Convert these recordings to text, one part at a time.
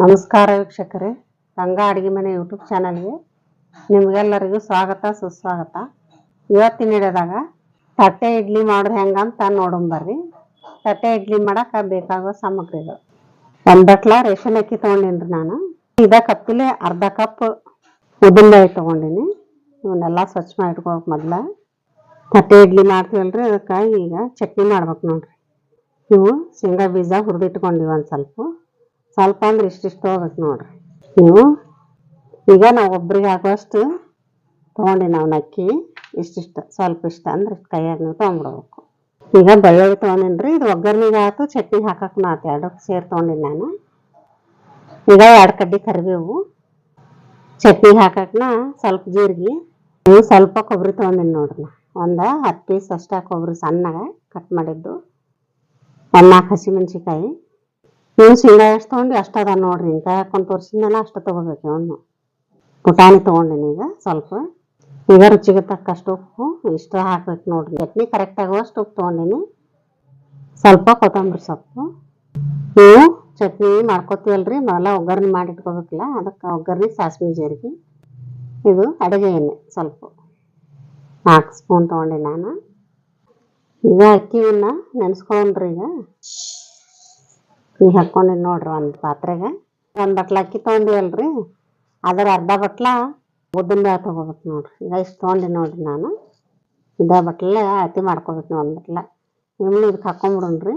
ನಮಸ್ಕಾರ ವೀಕ್ಷಕರೇ. ರಂಗ ಅಡುಗೆ ಮನೆ ಯೂಟ್ಯೂಬ್ ಚಾನಲ್ಗೆ ನಿಮಗೆಲ್ಲರಿಗೂ ಸ್ವಾಗತ, ಸುಸ್ವಾಗತ. ಇವತ್ತಿನ ಹಿಡಿದಾಗ ತಟ್ಟೆ ಇಡ್ಲಿ ಮಾಡೋದು ಹೆಂಗಂತ ನೋಡಂಬರ್ರಿ ತಟ್ಟೆ ಇಡ್ಲಿ ಮಾಡಕ್ಕೆ ಬೇಕಾಗೋ ಸಾಮಗ್ರಿಗಳು. ಒಂದು ಬಟ್ಲ ರೇಷನ್ ಅಕ್ಕಿ ತೊಗೊಂಡೇನ್ರಿ ನಾನು. ಇದ ಕಪ್ಪಿಲೆ ಅರ್ಧ ಕಪ್ ಉದ್ದಿನಬೇಳೆ ತೊಗೊಂಡಿನಿ. ಇವನ್ನೆಲ್ಲ ಸ್ವಚ್ಛ ಮಾಡಿ ಮೊದಲ ಮೊದ್ಲ. ತಟ್ಟೆ ಇಡ್ಲಿ ಮಾಡ್ತೀವಲ್ರಿ ಅದಕ್ಕೆ ಈಗ ಚಟ್ನಿ ಮಾಡ್ಬೇಕು ನೋಡ್ರಿ. ಇವು ಶೇಂಗಾ ಬೀಜ ಹುರಿದಿಟ್ಕೊಂಡಿವಿ ಒಂದು ಸ್ವಲ್ಪ. ಸ್ವಲ್ಪ ಅಂದ್ರೆ ಇಷ್ಟಿಷ್ಟು ಹೋಗ್ಬೇಕು ನೋಡ್ರಿ. ನೀವು ಈಗ ನಾವು ಒಬ್ರಿಗೆ ಆಗುವಷ್ಟು ತೊಗೊಂಡಿ ನಾವು ಅಕ್ಕಿ ಇಷ್ಟಿಷ್ಟು, ಸ್ವಲ್ಪ ಇಷ್ಟ ಅಂದ್ರೆ ಕೈಯಾಗ ನೀವು ತೊಗೊಂಡ್ಬಿಡ್ಬೇಕು. ಈಗ ಬೆಳ್ಳುಳ್ಳಿ ತೊಗೊಂಡಿನ್ರಿ, ಇದು ಒಗ್ಗರಣೆಗೆ ಆಯ್ತು ಚಟ್ನಿ ಹಾಕಕ್ಕೆ ನಾತು ಎರಡಕ್ಕೆ ಸೇರಿ ತೊಗೊಂಡಿನಿ ನಾನು. ಈಗ ಎರಡು ಕಡ್ಡಿ ಕರಿಬೇವು. ಚಟ್ನಿ ಹಾಕಕ್ನ ಸ್ವಲ್ಪ ಜೀರಿಗೆ ನೀವು ಸ್ವಲ್ಪ ಕೊಬ್ಬರಿ ತೊಗೊಂಡಿನಿ ನೋಡ್ರಿ ಒಂದು ಹತ್ತು ಪೀಸ್ ಅಷ್ಟೇ ಕೊಬ್ಬರಿ ಸಣ್ಣಗೆ ಕಟ್ ಮಾಡಿದ್ದು. ಒಂದು ನಾಲ್ಕು ಹಸಿಮೆಣ್ಸಿಕಾಯಿ ನೀವು ಶೇಂಗಾ ಎಷ್ಟು ತೊಗೊಂಡು ಅಷ್ಟು ಅದ ನೋಡ್ರಿ ಹಿಂಗೆ ಹಾಕೊಂಡು ತೋರಿಸಿದ್ನಲ್ಲ ಅಷ್ಟು ತೊಗೋಬೇಕು ಅವನು ಪುಟಾಣಿ ತೊಗೊಂಡಿನಿ ಈಗ ಸ್ವಲ್ಪ. ಈಗ ರುಚಿಗೆ ತಕ್ಕಷ್ಟು ಉಪ್ಪು, ಇಷ್ಟು ಹಾಕ್ಬೇಕು ನೋಡ್ರಿ. ಚಟ್ನಿ ಕರೆಕ್ಟ್ ಆಗುವಷ್ಟು ಉಪ್ಪು ತೊಗೊಂಡಿನಿ. ಸ್ವಲ್ಪ ಕೊತ್ತಂಬರಿ ಸೊಪ್ಪು. ನೀವು ಚಟ್ನಿ ಮಾಡ್ಕೊತೀವಲ್ರಿ. ಮೊದಲ ಒಗ್ಗರಣೆ ಮಾಡಿ ಇಟ್ಕೋಬೇಕಲ್ಲ. ಅದಕ್ಕೆ ಒಗ್ಗರಣೆ, ಸಾಸಿವೆ, ಜೀರಿಗೆ. ಇದು ಅಡುಗೆ ಎಣ್ಣೆ ಸ್ವಲ್ಪ. ನಾಲ್ಕು ಸ್ಪೂನ್ ತೊಗೊಂಡೆ ನಾನು. ಈಗ ಅಕ್ಕಿವನ್ನ ನೆನೆಸ್ಕೊಂಡ್ರಿ ಈಗ. ಈಗ ಹಾಕ್ಕೊಂಡಿನಿ ನೋಡ್ರಿ ಒಂದು ಪಾತ್ರೆಗೆ. ಒಂದು ಬಟ್ಲ ಅಕ್ಕಿ ತೊಗೊಂಡಿವಲ್ರಿ ಅದರ ಅರ್ಧ ಬಟ್ಲ ಉದ್ದಿನ ಬೇಳೆ ತೊಗೋಬೇಕು ನೋಡ್ರಿ. ಈಗ ಇಷ್ಟು ತೊಗೊಂಡಿ ನೋಡ್ರಿ ನಾನು. ಇದ ಬಟ್ಲೆ ಅತಿ ಮಾಡ್ಕೋಬೇಕು ಒಂದು ಬಟ್ಲ. ಇವ್ನು ಇದಕ್ಕೆ ಹಾಕ್ಕೊಂಬಿಡೋಣ್ರಿ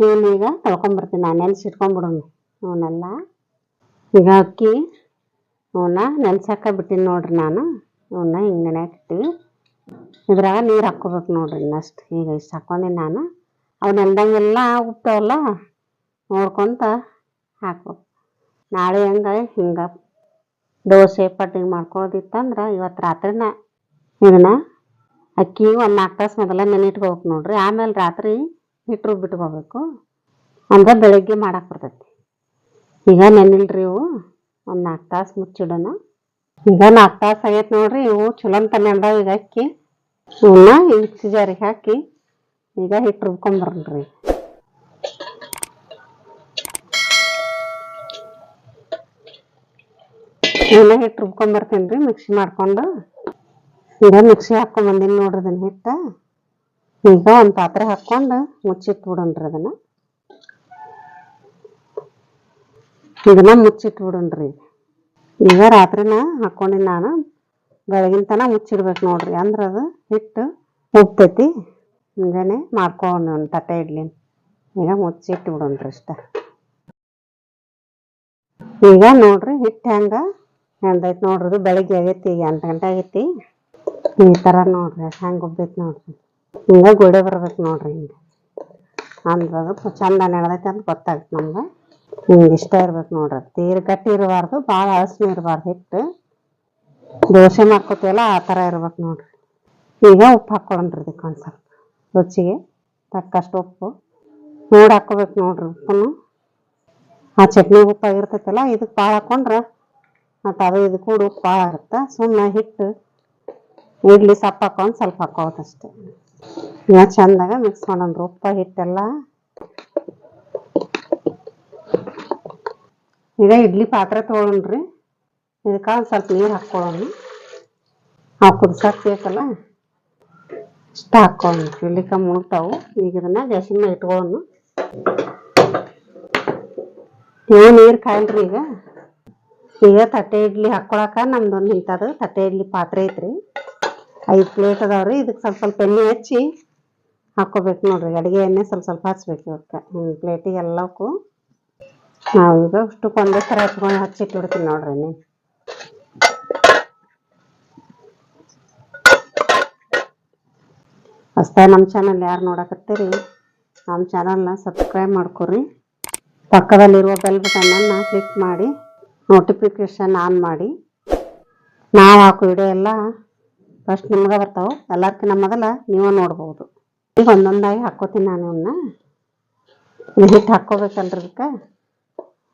ಇವನ್ನ ಈಗ ತೊಳ್ಕೊಂಬರ್ತೀನಿ ನಾನು ನೆನ್ಸಿ ಇಟ್ಕೊಂಬಿಡೋಣ ಅವನ್ನೆಲ್ಲ ಈಗ ಅಕ್ಕಿ ಅವನ್ನ ನೆನ್ಸಕ್ಕ ಬಿಟ್ಟಿನಿ ನೋಡ್ರಿ ನಾನು. ಅವನ್ನ ಹಿಂಗೆ ನೆನೆಯಕ್ಕೆ ಇಟ್ಟಿವಿ. ಇದ್ರಾಗ ನೀರು ಹಾಕ್ಕೋಬೇಕು ನೋಡ್ರಿ ಇನ್ನಷ್ಟು. ಈಗ ಇಷ್ಟು ಹಾಕ್ಕೊಂಡಿನಿ ನಾನು. ಅವು ನೆನ್ದಂಗೆಲ್ಲ ಉಪ್ತಾವಲ್ಲ ನೋಡ್ಕೊಂತ ಹಾಕ್ಬೇಕು. ನಾಳೆ ಹೆಂಗೆ ಹಿಂಗೆ ದೋಸೆ ಪಡ್ಡಿಗೆ ಮಾಡ್ಕೊಳ್ಳೋದಿತ್ತಂದ್ರೆ ಇವತ್ತು ರಾತ್ರಿನ ಇದನ್ನ ಅಕ್ಕಿ ಒಂದು ನಾಲ್ಕು ತಾಸು ಮೊದಲ ನೆನಿಟ್ಕೋಬೇಕು ನೋಡ್ರಿ. ಆಮೇಲೆ ರಾತ್ರಿ ಹಿಟ್ಟು ರುಬ್ಬಿಟ್ಕೋಬೇಕು ಅಂದ್ರೆ ಬೆಳಗ್ಗೆ ಮಾಡಕ್ಕೆ ಬರ್ತೈತಿ. ಈಗ ನೆನಿಲ್ರಿ ಇವು. ಒಂದು ನಾಲ್ಕು ತಾಸು ಮುಚ್ಚಿಡೋಣ. ಈಗ ನಾಲ್ಕು ತಾಸು ಆಗೈತೆ ನೋಡ್ರಿ. ಇವು ಚಲೋ ಅಂತ ಈಗ ಅಕ್ಕಿ. ಇವನ್ನ ಮಿಕ್ಸಿ ಜಾರಿಗೆ ಹಾಕಿ ಈಗ ಹಿಟ್ಟು ರುಬ್ಕೊಂಬರ್ರಿ ಇವನ್ನ ಹಿಟ್ಟು ರುಬ್ಕೊಂಬರ್ತೀನಿ ರೀ ಮಿಕ್ಸಿ ಮಾಡ್ಕೊಂಡು. ಈಗ ಮಿಕ್ಸಿ ಹಾಕ್ಕೊಂಡ್ ಬಂದೀನಿ ನೋಡ್ರಿ ಅದನ್ನ ಹಿಟ್ಟ. ಈಗ ಒಂದು ಪಾತ್ರೆ ಹಾಕ್ಕೊಂಡು ಮುಚ್ಚಿಟ್ಟು ಬಿಡೋಣ್ರಿ ಅದನ್ನ. ಇದನ್ನ ಮುಚ್ಚಿಟ್ಟು ಬಿಡೋಣ್ರಿ. ಈಗ ರಾತ್ರಿನ ಹಾಕ್ಕೊಂಡಿನಿ ನಾನು. ಬೆಳಗಿನ ತನ ಮುಚ್ಚಿಡ್ಬೇಕು ನೋಡ್ರಿ, ಅಂದ್ರೆ ಅದು ಹಿಟ್ಟು ಉಬ್ತೈತಿ ಮುಂಜಾನೆ ಮಾಡ್ಕೊಂಡು ಒಂದು ತಟ್ಟೆ ಇಡ್ಲಿ. ಈಗ ಮುಚ್ಚಿಟ್ಟು ಬಿಡೋಣ್ರಿ ಇಷ್ಟ ಈಗ ನೋಡ್ರಿ ಹಿಟ್ಟು ಹೆಂಗ ಹೆಂಗೈತಿ ನೋಡ್ರಿ ಬೆಳಿಗ್ಗೆ ಆಗೈತಿ ಈಗ ಎಂಟು ಗಂಟೆ ಆಗೈತಿ. ಈ ಥರ ನೋಡ್ರಿ ಹೆಂಗೆ ಉಬ್ಬೈತಿ ನೋಡ್ರಿ. ಹಿಂಗೆ ಗೋಡೆ ಬರ್ಬೇಕು ನೋಡ್ರಿ ಹಿಂಗೆ. ಅಂದ್ರೆ ಅದು ಚಂದ ನೆನೆದೈತಿ ಅಂತ ಗೊತ್ತಾಗುತ್ತೆ ನಮ್ಗೆ. ಹಿಂಗೆ ಇಷ್ಟ ಇರ್ಬೇಕು ನೋಡ್ರಿ. ತೀರ್ ಗಟ್ಟಿ ಇರಬಾರ್ದು, ಭಾಳ ಹಳಸ್ನು ಇರಬಾರ್ದು ಹಿಟ್ಟು. ದೋಸೆ ಮಾಡ್ಕೋತೀವಲ್ಲ, ಆ ಥರ ಇರ್ಬೇಕು ನೋಡ್ರಿ. ಈಗ ಉಪ್ಪು ಹಾಕ್ಕೊಳ್ಳೋಣ್ರಿ ಇದಕ್ಕೆ ಒಂದು ಸ್ವಲ್ಪ. ರುಚಿಗೆ ತಕ್ಕಷ್ಟು ಉಪ್ಪು. ನೋಡಿ ಹಾಕ್ಕೋಬೇಕು ನೋಡ್ರಿ ಉಪ್ಪನ್ನು. ಆ ಚಟ್ನಿ ಉಪ್ಪು ಆಗಿರ್ತೈತಲ್ಲ ಇದಕ್ಕೆ ಭಾಳ ಹಾಕೊಂಡ್ರೆ ಮತ್ತು ಅದು ಇದು ಕೂಡ ಉಪ್ಪು ಭಾಳ ಆಗುತ್ತೆ. ಸುಮ್ಮನೆ ಹಿಟ್ಟು, ಇಡ್ಲಿ, ಸಪ್ಪ ಹಾಕೊಂಡು ಸ್ವಲ್ಪ ಹಾಕೋದಷ್ಟೇ ಈಗ ಚಂದಾಗ ಮಿಕ್ಸ್ ಮಾಡೋಣ ಉಪ್ಪು ಹಿಟ್ಟೆಲ್ಲ. ಈಗ ಇಡ್ಲಿ ಪಾತ್ರೆ ತೊಗೊಳ್ರಿ ಇದಕ್ಕೆ ಸ್ವಲ್ಪ ನೀರು ಹಾಕ್ಕೊಳ್ಳೋಣ ಆ ಕುದ್ಸಕ್ಕೆ ಬೇಕಲ್ಲ. ಇಷ್ಟ ಹಾಕ್ಕೊಳ್ಳೋಣ ಇಡ್ಲಿಕ ಉಳ್ತಾವು ಈಗ ಇದನ್ನ ಗ್ಯಾಸಿನ ಮೇಲೆ ಇಟ್ಕೊಳ್ಳೋಣ ಇವು ನೀರು ಕಾಯಲ್ರಿ ಈಗ. ಈಗ ತಟ್ಟೆ ಇಡ್ಲಿ ಹಾಕ್ಕೊಳಕ ನಮ್ದೊಂದು ಇಂಥದ್ದು ತಟ್ಟೆ ಇಡ್ಲಿ ಪಾತ್ರೆ ಐತ್ರಿ. ಐದು ಪ್ಲೇಟ್ ಅದಾವ್ರಿ. ಇದಕ್ಕೆ ಸ್ವಲ್ಪ ಸ್ವಲ್ಪ ಎಣ್ಣೆ ಹಚ್ಚಿ ಹಾಕ್ಕೋಬೇಕು ನೋಡ್ರಿ. ಅಡುಗೆ ಎಣ್ಣೆ ಸ್ವಲ್ಪ ಸ್ವಲ್ಪ ಹಚ್ಬೇಕು ಇವಕ್ಕೆ ಹಿಂಗೆ ಪ್ಲೇಟಿಗೆ ಎಲ್ಲಕ್ಕೂ ನಾವು ಈಗ ಅಷ್ಟಕ್ಕೆ ಒಂದೇ ಥರ ಹಚ್ಕೊಂಡು ಹಚ್ಚಿಟ್ಬಿಡ್ತೀನಿ ನೋಡ್ರಿ ನೀವು ಅಷ್ಟೇ ನಮ್ಮ ಚಾನಲ್ ಯಾರು ನೋಡಕತ್ತೀರಿ? ನಮ್ಮ ಚಾನಲ್ನ ಸಬ್ಸ್ಕ್ರೈಬ್ ಮಾಡ್ಕೊರಿ. ಪಕ್ಕದಲ್ಲಿರುವ ಬೆಲ್ ಬಟನ್ನ ಕ್ಲಿಕ್ ಮಾಡಿ. ನೋಟಿಫಿಕೇಷನ್ ಆನ್ ಮಾಡಿ. ನಾವು ಹಾಕೋ ವಿಡಿಯೋ ಎಲ್ಲ ಫಸ್ಟ್ ನಿಮ್ಗೆ ಬರ್ತಾವೆ. ನಮ್ಮ ಮೊದಲ ನೀವು ನೋಡ್ಬೋದು. ಈಗ ಒಂದೊಂದಾಗಿ ಹಾಕ್ಕೋತೀನಿ ನಾನು ಇವನ್ನ ಇದು ಹಿಟ್ಟು ಇದಕ್ಕೆ?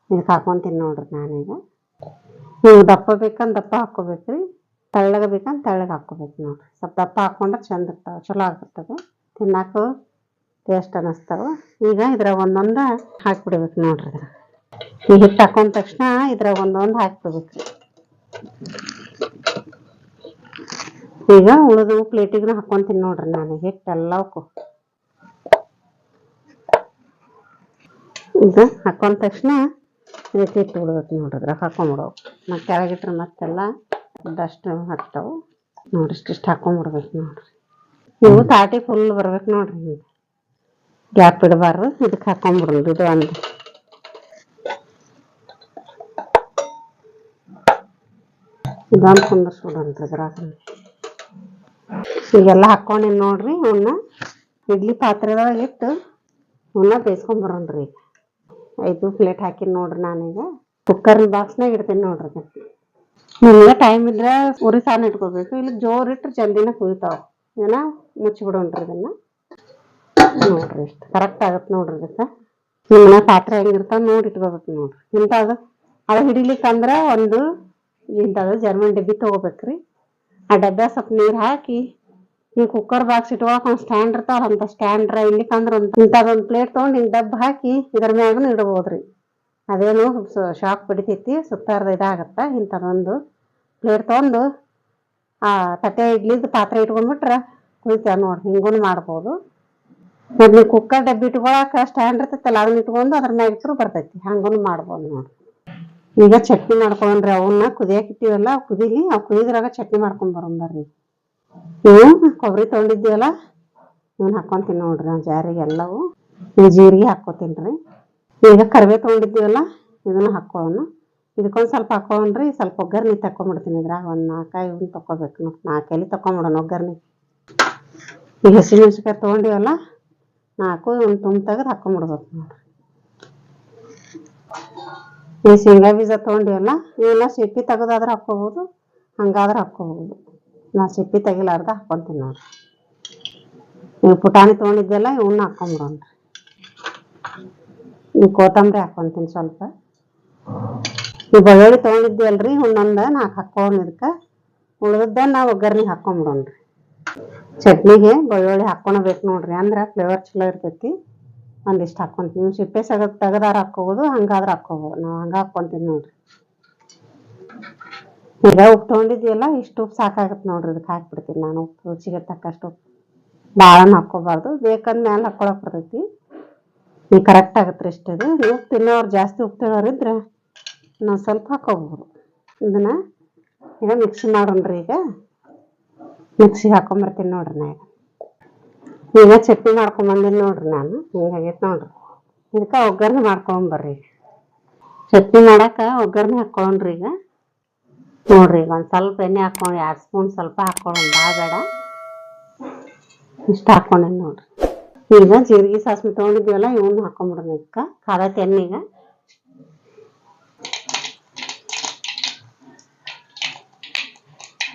ಇದಕ್ಕೆ ಹಾಕ್ಕೊಂತೀನಿ ನೋಡ್ರಿ ನಾನೀಗ ನೀವು ದಪ್ಪ ಬೇಕಂದ್ರೆ ದಪ್ಪ ಹಾಕ್ಕೋಬೇಕ್ರಿ. ತೆಳ್ಳಗೆ ಬೇಕಂದ್ರೆ ತೆಳ್ಳಗೆ ಹಾಕ್ಕೋಬೇಕು ನೋಡ್ರಿ. ಸ್ವಲ್ಪ ದಪ್ಪ ಹಾಕೊಂಡ್ರೆ ಚಂದ ಇರ್ತಾವೆ, ಚಲೋ ಆಗಿರ್ತದೆ ತಿನ್ನಕ್ಕೂ ಟೇಸ್ಟ್ ಅನ್ನಿಸ್ತಾವೆ. ಈಗ ಇದ್ರಾಗ ಒಂದೊಂದು ಹಾಕ್ಬಿಡ್ಬೇಕು ನೋಡ್ರಿ ಇದ್ರಾಗ. ಹಿಟ್ಟು ಹಾಕೊಂಡ ತಕ್ಷಣ ಇದ್ರಾಗ ಒಂದೊಂದು ಹಾಕ್ಬಿಡ್ಬೇಕ್ರಿ ಈಗ ಉಳಿದು ಪ್ಲೇಟಿಗೂ ಹಾಕೊಂತೀನಿ ನೋಡ್ರಿ ನಾನು ಹಿಟ್ಟೆಲ್ಲವಕ್ಕೂ ಈಗ ಹಾಕೊಂಡ ತಕ್ಷಣ ಇದಕ್ಕೆ ಹಿಟ್ಟು ಬಿಡ್ಬೇಕು ನೋಡ್ರಿ ಅದ್ರಾಗ ಹಾಕೊಂಬಿಡವು ಮತ್ತೆ ಕೆಳಗಿಟ್ರೆ ಮತ್ತೆಲ್ಲ ಡಸ್ಟ್ ಹತ್ತವು ನೋಡ್ರಿ ಇಷ್ಟಿಷ್ಟು ಹಾಕೊಂಬಿಡ್ಬೇಕು ನೋಡ್ರಿ. ಇವು ತಾಟಿ ಫುಲ್ ಬರ್ಬೇಕು ನೋಡ್ರಿ ಗ್ಯಾಪ್ ಇಡಬಾರ್ದು, ಇದಕ್ಕೆ ಹಾಕೊಂಬಿಡ್ರಿ ಇದು ಒಂದು. ಇದೊಂದು ಕುಂದರ್ಸ್ಬಿಡೋಣ್ರಿ ಇದ್ರಾಗ ಈಗೆಲ್ಲ ಹಾಕೊಂಡಿನಿ ನೋಡ್ರಿ ಅವನ್ನ ಇಡ್ಲಿ ಪಾತ್ರೆದೊಳಗೆ ಇಟ್ಟು ಅವನ್ನ ಬೇಯಿಸ್ಕೊಂಬರೋಣ್ರಿ ಐದು ಪ್ಲೇಟ್ ಹಾಕಿನಿ ನೋಡ್ರಿ ನಾನೀಗ. ಕುಕ್ಕರ್ ಬಾಕ್ಸ್ನಾಗ ಇಡ್ತೀನಿ ನೋಡ್ರಿ ನಿಮ್ಗೆ ಟೈಮ್ ಇದ್ರೆ ಉರಿ ಸಾನ ಇಟ್ಕೋಬೇಕು. ಇಲ್ಲಿ ಜೋರ್ ಇಟ್ರೆ ಜಲ್ದಿನ ಕುಯ್ತಾವ. ಇದನ್ನ ಮುಚ್ಚಿಬಿಡೋಣ್ರಿ ಇದನ್ನ ನೋಡ್ರಿ ಇಷ್ಟು ಕರೆಕ್ಟ್ ಆಗತ್ತೆ ನೋಡ್ರಿ ಇದಕ್ಕೆ ನಿಮ್ಮನೆ ಪಾತ್ರೆ ಹೆಂಗಿರ್ತಾವ ನೋಡಿ ಇಟ್ಕೋಬೇಕು ನೋಡ್ರಿ. ಇಂಥದ್ದು ಅದು ಹಿಡಿಲಿಕ್ಕಂದ್ರೆ ಒಂದು ಇಂಥದ್ದು ಜರ್ಮನ್ ಡಬ್ಬಿ ತಗೋಬೇಕ್ರಿ. ಆ ಡಬ್ಬ ಸ್ವಲ್ಪ ನೀರು ಹಾಕಿ ಈ ಕುಕ್ಕರ್ ಬಾಕ್ಸ್ ಇಟ್ಕೊಳಕ್ ಒಂದು ಸ್ಟ್ಯಾಂಡ್ ಇರ್ತಾವಲ್ಲ, ಅಂತ ಸ್ಟ್ಯಾಂಡ್ರ ಇಲ್ಲಿಕಂದ್ರೆ ಒಂದು ಇಂಥದ್ದೊಂದು ಪ್ಲೇಟ್ ತೊಗೊಂಡು ಹಿಂಗೆ ಡಬ್ಬ ಹಾಕಿ ಇದ್ರ ಮ್ಯಾಗನು ಇಡ್ಬೋದ್ರಿ. ಅದೇನು ಶಾಕ್ ಬಿಡಿತೈತಿ ಸುತ್ತಾರ್ದ ಇದಾಗತ್ತ ಇಂಥದ್ದೊಂದು ಪ್ಲೇಟ್ ತೊಗೊಂಡು, ಆ ತಟ್ಟೆ ಇಡ್ಲಿದ್ದು ಪಾತ್ರೆ ಇಟ್ಕೊಂಡ್ಬಿಟ್ರೆ ಕುಯ್ತಾವ ನೋಡಿ ಹಿಂಗೂ ಮಾಡ್ಬೋದು. ನೀವು ಕುಕ್ಕರ್ ಡಬ್ಬಿ ಇಟ್ಕೊಳಕ್ಕೆ ಸ್ಟ್ಯಾಂಡ್ ಇರ್ತೈತಲ್ಲ, ಅದನ್ನ ಇಟ್ಕೊಂಡು ಅದ್ರ ಮ್ಯಾಗ ಇಟ್ಟರು ಬರ್ತೈತಿ ಹಂಗೂ ಮಾಡ್ಬೋದು ನೋಡ್ರಿ ಈಗ ಚಟ್ನಿ ಮಾಡ್ಕೊಂಡ್ರಿ ಅವನ್ನ ಕುದಿಯಾಕಿಟ್ಟಿವಲ್ಲ ಕುದೀಲಿ, ಅವ್ ಕುದಿದ್ರಾಗ ಚಟ್ನಿ ಮಾಡ್ಕೊಂಡ್ ಬರೋಣ ಬರ್ರಿ. ಇವು ಕೊಬ್ಬರಿ ತೊಗೊಂಡಿದ್ದೀವಲ್ಲ? ಇವನ್ನ ಹಾಕೊಂತೀನಿ ನೋಡ್ರಿ ನಾವು ಜಾರಿಗೆ ಎಲ್ಲವು. ಜೀರಿಗೆ ಹಾಕೋತೀನ್ರಿ ಈಗ ಕರಿಬೇವು ತೊಗೊಂಡಿದ್ದೀವಲ್ಲ, ಇದನ್ನ ಹಾಕೊಳ್ಳೋಣ. ಇದಕ್ಕೊಂದು ಸ್ವಲ್ಪ ಹಾಕೋಣ್ರಿ ಸ್ವಲ್ಪ ಒಗ್ಗರ್ಣಿ ತಕೊಂಡ್ಬಿಡ್ತೀನಿ ಇದ್ರಾಗ. ಒಂದು ನಾಲ್ಕಾಯಿ ಇವನ್ನ ತಕೋಬೇಕು ನೋಡಿ ನಾಲ್ಕು ಎಲೆ ತಕೊಂಡ್ಬಿಡೋಣ ಒಗ್ಗರ್ಣಿ. ಈಗ ಹಸಿಮೆಣ್ಸಿಕಾಯಿ ತೊಗೊಂಡಿವಲ್ಲ, ನಾಲ್ಕು, ಒಂದು ತುಂಬ ತೆಗೆದು ಹಾಕೊಂಡ್ಬಿಡ್ಬೇಕು ನೋಡ್ರಿ. ಈ ಶೇಂಗಾ ಬೀಜ ತೊಗೊಂಡಿವಲ್ಲ ಇವನ್ನ ಸಿಪ್ಪಿ ತೆಗೆದಾದ್ರೆ ಹಾಕ್ಕೋಬೋದು ಹಂಗಾದ್ರೆ ಹಾಕ್ಕೋಬೋದು ನಾ ಸಿಪ್ಪಿ ತೆಗಿಲಾರ್ದ ಹಾಕ್ಕೊಂತೀನಿ ನೋಡ್ರಿ ನೀವು ಪುಟಾಣಿ ತೊಗೊಂಡಿದ್ದೆಲ್ಲ ಇವನ್ನ ಹಾಕೊಂಬಿಡೋಣ ಈ ಕೊತ್ತಂಬರಿ ಹಾಕ್ಕೊಂತೀನಿ ಸ್ವಲ್ಪ ಈ ಬೆಳ್ಳುಳ್ಳಿ ತೊಗೊಂಡಿದ್ದೀವಲ್ರಿ ಒಂದೊಂದು ನಾಲ್ಕು ಹಾಕ್ಕೊಂಡು ಇದಕ್ಕೆ ಉಳಿದದ್ದ ನಾವು ಒಗ್ಗರ್ಣಿ ಹಾಕೊಂಬಿಡೋಣ್ರಿ ಚಟ್ನಿಗೆ ಬೆಳ್ಳುಳ್ಳಿ ಹಾಕ್ಕೊಳ್ಬೇಕು ನೋಡ್ರಿ ಅಂದ್ರೆ ಫ್ಲೇವರ್ ಚಲೋ ಇರ್ತೈತಿ ಒಂದಿಷ್ಟು ಹಾಕ್ಕೊಂತೀನಿ ನೀವು ಸಿಪ್ಪೆ ಸಗದ್ ತೆಗದಾರ ಹಾಕ್ಕೋಬೋದು, ಹಂಗಾದ್ರೆ ಹಾಕ್ಕೋಬೋದು. ನಾವು ಹಂಗೆ ಹಾಕ್ಕೊಂತೀನಿ ನೋಡ್ರಿ. ಈಗ ಉಪ್ಪು ತೊಗೊಂಡಿದ್ದೀವಲ್ಲ ಇಷ್ಟು ಉಪ್ಪು ಸಾಕಾಗತ್ತೆ ನೋಡ್ರಿ ಇದಕ್ಕೆ ಹಾಕ್ಬಿಡ್ತೀನಿ ನಾನು. ಉಪ್ಪು ರುಚಿಗೆ ತಕ್ಕಷ್ಟು ಉಪ್ಪು. ಭಾಳನ ಹಾಕ್ಕೋಬಾರ್ದು. ಬೇಕಂದ ಮೇಲೆ ಹಾಕ್ಕೊಳಕ್ ಬರ್ತೈತಿ. ಈಗ ಕರೆಕ್ಟ್ ಆಗತ್ತೆ ರೀ ಇಷ್ಟು ಇದು. ಉಪ್ಪು ತಿನ್ನೋರು ಜಾಸ್ತಿ ಉಪ್ಪು ತಿನ್ನೋರು ನಾವು ಸ್ವಲ್ಪ ಹಾಕ್ಕೋಬೋದು. ಇದನ್ನ ಈಗ ಮಿಕ್ಸಿ ಮಾಡೋಣ್ರಿ ಈಗ. ಮಿಕ್ಸಿಗೆ ಹಾಕೊಂಬರ್ತೀನಿ ನೋಡ್ರಿ ನಾ ಈಗ ಚಟ್ನಿ ಮಾಡ್ಕೊಂಬಂದಿನಿ ನೋಡ್ರಿ ನಾನು. ಹಿಂಗಾಗೈತೆ ನೋಡ್ರಿ. ಇದಕ್ಕೆ ಒಗ್ಗರಣೆ ಮಾಡ್ಕೊಂಬರ್ರಿ. ಚಟ್ನಿ ಮಾಡಕ್ಕೆ ಒಗ್ಗರಣೆ ಹಾಕ್ಕೊಳ್ಳೋಣ್ರಿ ಈಗ. ನೋಡ್ರಿ ಈಗ ಒಂದು ಸ್ವಲ್ಪ ಎಣ್ಣೆ ಹಾಕೊಂಡು ಎರಡು ಸ್ಪೂನ್ ಸ್ವಲ್ಪ ಹಾಕೊಳ್ಳೋಣ ಭಾಳ ಬೇಡ. ಇಷ್ಟು ಹಾಕೊಂಡೇನಿ ನೋಡ್ರಿ. ಈಗ ಜೀರಿಗೆ ಸಾಸಿವೆ ತೊಗೊಂಡಿದ್ದೀವಲ್ಲ ಇವನ್ನ ಹಾಕೊಂಬಿಡೋಣ ಇದಕ್ಕೆ. ಎಣ್ಣೆ ಎಣ್ಣೆಗೆ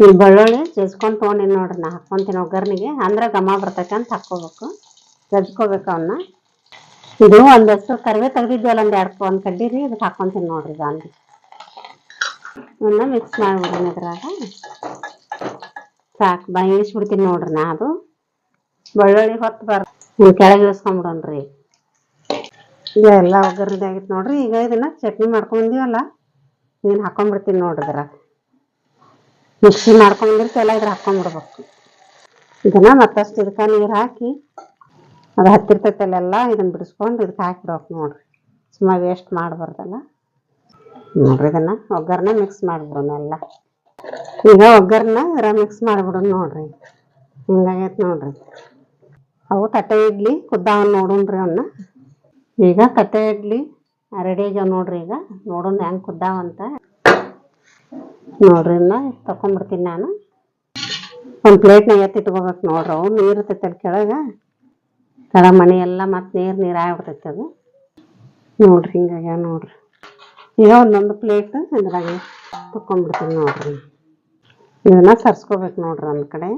ಈ ಬೆಳ್ಳುಳ್ಳಿ ಜಜ್ಕೊಂಡು ತೊಗೊಂಡಿನಿ ನೋಡ್ರಿ ನಾ ಹಾಕ್ಕೊಂತೀನಿ ಒಗ್ಗರ್ನಿಗೆ ಅಂದ್ರೆ ಘಮ ಬರ್ತೈತೆ ಅಂತ ಹಾಕ್ಕೋಬೇಕು. ಜಜ್ಕೋಬೇಕು ಅವನ್ನ ಇದು ಒಂದು ಹೆಸರು ಕರಿವೆ ತೆಗ್ದಿದ್ವಲ್ಲ ಒಂದು ಎರಡು ಒಂದು ಕಡ್ಡಿ ರೀ ಇದಕ್ಕೆ ಹಾಕ್ಕೊಂತೀನಿ ನೋಡ್ರಿ ಗಾಂಧಿ ಇವನ್ನ ಮಿಕ್ಸ್ ಮಾಡಿಬಿಡೋಣ ಇದ್ರಾಗ. ಸಾಕು ಬಯಸ್ಬಿಡ್ತೀನಿ ನೋಡ್ರಿ ನಾ ಅದು. ಬೆಳ್ಳುಳ್ಳಿ ಹೊತ್ತು ಬರ್ ನೀವು ಕೆಳಗೆ ಇಳಿಸ್ಕೊಂಬಿಡೋಣ್ರಿ ಈಗ ಎಲ್ಲ ಒಗ್ಗರಣೆದಾಗಿತ್ತು ನೋಡ್ರಿ, ಈಗ ಇದನ್ನ ಚಟ್ನಿ ಮಾಡ್ಕೊಂಬಂದಿವಲ್ಲ ಇದನ್ನ ಹಾಕೊಂಡ್ಬಿಡ್ತೀನಿ ನೋಡ್ರಿ ಇದ್ರಾಗ. ಮಿಕ್ಸಿ ಮಾಡ್ಕೊಂಡಿರ್ತೆಲ್ಲ ಇದ್ರ ಹಾಕೊಂಡ್ಬಿಡ್ಬೇಕು. ಇದನ್ನ ಮತ್ತಷ್ಟು ಇದಕ್ಕೆ ನೀರು ಹಾಕಿ ಅದು ಹತ್ತಿರ್ತೈತಲ್ಲೆಲ್ಲ ಇದನ್ನ ಬಿಡಿಸ್ಕೊಂಡು ಇದಕ್ಕೆ ಹಾಕಿಬಿಡ್ಬೇಕು ನೋಡ್ರಿ. ಸುಮ್ಮ ವೇಸ್ಟ್ ಮಾಡಬಾರ್ದಲ್ಲ. ನೋಡ್ರಿ ಇದನ್ನ ಒಗ್ಗರಣೆ ಮಿಕ್ಸ್ ಮಾಡಿಬಿಡೋಣ ಎಲ್ಲ. ಈಗ ಒಗ್ಗರಣೆ ಇರ ಮಿಕ್ಸ್ ಮಾಡಿಬಿಡೋಣ ನೋಡ್ರಿ. ಹಿಂಗಾಗೈತೆ ನೋಡ್ರಿ. ಅವು ತಟ್ಟೆ ಇಡ್ಲಿ ಕುದ್ದಾವ ನೋಡೋಣ್ರಿ ಅವನ್ನ ಈಗ ತಟ್ಟೆ ಇಡ್ಲಿ ರೆಡಿ ಆಗ್ಯಾವ ನೋಡ್ರಿ ಈಗ. ನೋಡೋಣ ಹೆಂಗೆ ಕುದ್ದಾವಂತ ನೋಡ್ರಿ ಇನ್ನ ತಕೊಂಡ್ಬಿಡ್ತೀನಿ ನಾನು. ಒಂದು ಪ್ಲೇಟ್ನಾಗ ಎತ್ತಿ ಇಟ್ಕೋಬೇಕು ನೋಡ್ರಿ ಅವು ನೀರು ಇರ್ತೈತೆ ಅಲ್ಲಿ ಕೆಳಗೆ. ಕೆಳ ಮನೆ ಎಲ್ಲ ಮತ್ತೆ ನೀರು ನೀರು ಆಗ್ಬಿಡ್ತೈತೆ ಅದು. ನೋಡ್ರಿ ಹಿಂಗಾಗ್ಯಾವ ನೋಡ್ರಿ. ಈಗ ಒಂದೊಂದು ಪ್ಲೇಟ್ ಇದ್ರಾಗ ತಕೊಂಡ್ಬಿಡ್ತೀನಿ ನೋಡ್ರಿ. ಇದನ್ನ ಸರ್ಸ್ಕೋಬೇಕು ನೋಡ್ರಿ ಒಂದು ಕಡೆ.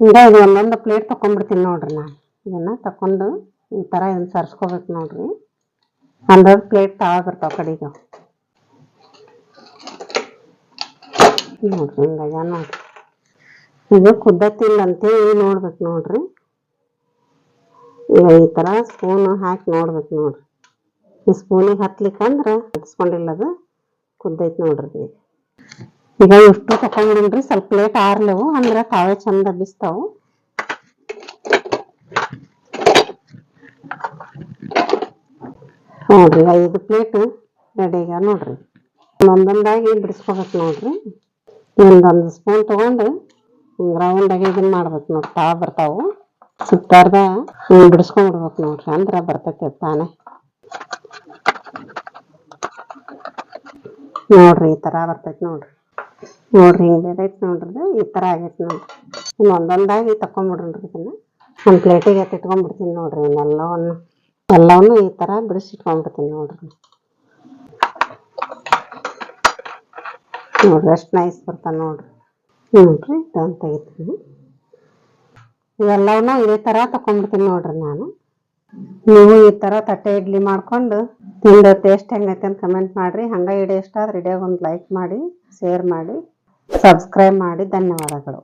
ಹಿಂಗ ಇದು ಒಂದೊಂದು ಪ್ಲೇಟ್ ತಕೊಂಡ್ಬಿಡ್ತೀನಿ ನೋಡ್ರಿ ನಾನು ಇದನ್ನ ತಕೊಂಡು ಈ ಥರ ಇದನ್ನ ಸರ್ಸ್ಕೋಬೇಕು ನೋಡ್ರಿ. ಒಂದೊಂದು ಪ್ಲೇಟ್ ತಾವ ಕಡೆಗೆ. ನೋಡ್ರಿ ಹಿಂಗ ನೋಡ್ರಿ? ಇದು ಕುದ್ದತ್ತಿಲ್ಲ ಅಂತೇಳಿ ನೋಡ್ಬೇಕು ನೋಡ್ರಿ. ಈಗ ಈ ಥರ ಸ್ಪೂನ್ ಹಾಕಿ ನೋಡ್ಬೇಕು ನೋಡ್ರಿ. ಈ ಸ್ಪೂನಿಗೆ ಹತ್ಲಿಕ್ಕಂದ್ರೆ ಹತ್ಸ್ಕೊಂಡಿಲ್ಲ ಅದು, ಕುದ್ದೈತಿ ನೋಡ್ರಿ ಈಗ. ಈಗ ಇಷ್ಟು ತಕೊಂಡ್ಬಿಡ್ರಿ ಸ್ವಲ್ಪ ಲೇಟ್ ಆರ್ಲೆವು, ಅಂದ್ರೆ ತಾವೇ ಚಂದ ಬಿಸ್ತಾವು. ನೋಡ್ರಿ, ಐದು ಪ್ಲೇಟ್ ರೆಡಿ ಆಗ್ಯಾವ ನೋಡ್ರಿ. ಒಂದೊಂದಾಗಿ ಬಿಡಿಸ್ಕೋಬೇಕು ನೋಡ್ರಿ. ಒಂದೊಂದು ಸ್ಪೂನ್ ತಗೊಂಡು ರೌಂಡಾಗಿ ಇದನ್ನ ಮಾಡ್ಬೇಕು ನೋಡ್ರಿ ತಾವ ಬರ್ತಾವು. ಸುತ್ತಾರ್ದ ಬಿಡಿಸ್ಕೊಂಡ್ಬಿಡ್ಬೇಕು ನೋಡ್ರಿ. ಅಂದ್ರೆ ಬರ್ತೈತೆ ತಾನೇ. ನೋಡ್ರಿ, ಈ ತರ ಬರ್ತೈತಿ ನೋಡ್ರಿ. ನೋಡ್ರಿ, ಹಿಂಗ್ ಬೇದೈತಿ ನೋಡ್ರಿ. ಈ ತರ ಆಗೈತಿ ನೋಡ್ರಿ. ಒಂದೊಂದಾಗಿ ತಕೊಂಡ್ಬಿಡ್ರಿ ಇದನ್ನ. ಒಂದು ಪ್ಲೇಟಿಗೆ ಎತ್ತಿಟ್ಕೊಂಡ್ಬಿಡ್ತೀನಿ ನೋಡ್ರಿ. ಇವನ್ನೆಲ್ಲವನ್ನು ಎಲ್ಲವನ್ನು ಈ ತರ ಬಿಡಿಸಿ ಇಟ್ಕೊಂಡ್ಬಿಡ್ತೀನಿ ನೋಡ್ರಿ. ನೋಡ್ರಿ ಎಷ್ಟು ನೈಸ್ ಬರ್ತಾನೆ ನೋಡ್ರಿ. ನೋಡ್ರಿ ಇದನ್ನು ತೆಗಿತೀನಿ ಇವೆಲ್ಲವನ್ನ ಇದೇ ತರ ತಕೊಂಡ್ಬಿಡ್ತೀನಿ ನೋಡ್ರಿ ನಾನು. ನೀವು ಈ ತರ ತಟ್ಟೆ ಇಡ್ಲಿ ಮಾಡ್ಕೊಂಡು ತಿಂದ ಟೇಸ್ಟ್ ಹೆಂಗೈತೆ ಅಂತ ಕಮೆಂಟ್ ಮಾಡಿರಿ. ಹಂಗ ಇಡೀ ಇಷ್ಟ ಆದ್ರೆ ಇಡಿಯಾಗ ಒಂದು ಲೈಕ್ ಮಾಡಿ ಶೇರ್ ಮಾಡಿ ಸಬ್ಸ್ಕ್ರೈಬ್ ಮಾಡಿ. ಧನ್ಯವಾದಗಳು.